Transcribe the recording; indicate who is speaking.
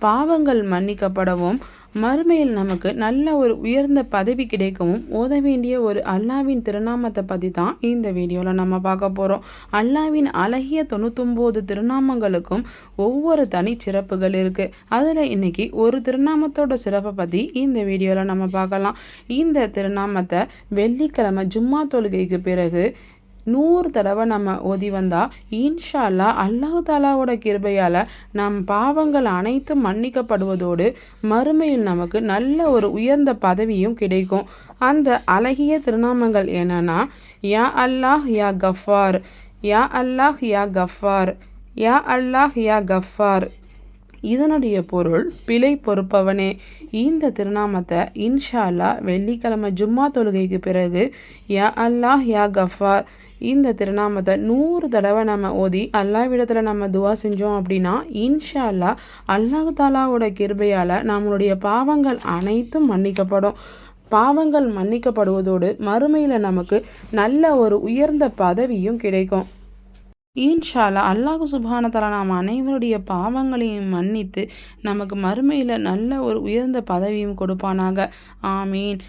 Speaker 1: பாவங்கள் மன்னிக்கப்படவும் மறுமையில் நமக்கு நல்ல ஒரு உயர்ந்த பதவி கிடைக்கவும் ஓத வேண்டிய ஒரு அல்லாவின் திருநாமத்தை பற்றி தான் இந்த வீடியோவில் நம்ம பார்க்க போகிறோம் அல்லாவின் அழகிய தொண்ணூத்தொம்போது திருநாமங்களுக்கும் ஒவ்வொரு தனி சிறப்புகள் இருக்குது அதில் இன்னைக்கு ஒரு திருநாமத்தோட சிறப்பை பற்றி இந்த வீடியோவில் நம்ம பார்க்கலாம். இந்த திருநாமத்தை வெள்ளிக்கிழமை ஜும்மா தொழுகைக்கு பிறகு நூறு தடவை நம்ம ஓதி வந்தால் இன்ஷா அல்லா அல்லாஹு தாலாவோட கிருபையால் நம் பாவங்கள் அனைத்தும் மன்னிக்கப்படுவதோடு மறுமையில் நமக்கு நல்ல ஒரு உயர்ந்த பதவியும் கிடைக்கும். அந்த அழகிய திருநாமங்கள் என்னன்னா யா அல்லாஹ் யா கஃபார் யா அல்லாஹ் யா கஃபார் யா அல்லாஹ் யா கஃபார். இதனுடைய பொருள் பிழை பொறுப்பவனே. இந்த திருநாமத்தை இன்ஷா அல்லா வெள்ளிக்கிழமை ஜும்மா தொழுகைக்கு பிறகு யா அல்லாஹ் யா கஃபார் இந்த திருநாமத்தை நூறு தடவை நம்ம ஓதி அல்லாவிடத்தில் நம்ம துவா செஞ்சோம் அப்படின்னா இன்ஷா அல்லா அல்லாஹு தாலாவோட கிருபையால் நம்மளுடைய பாவங்கள் அனைத்தும் மன்னிக்கப்படும். பாவங்கள் மன்னிக்கப்படுவதோடு மறுமையில் நமக்கு நல்ல ஒரு உயர்ந்த பதவியும் கிடைக்கும். ஈன்ஷாலா அல்லாஹு சுபானத்தாலா நாம் அனைவருடைய பாவங்களையும் மன்னித்து நமக்கு மறுமையில் நல்ல ஒரு உயர்ந்த பதவியும் கொடுப்பானாக. ஆமீன்.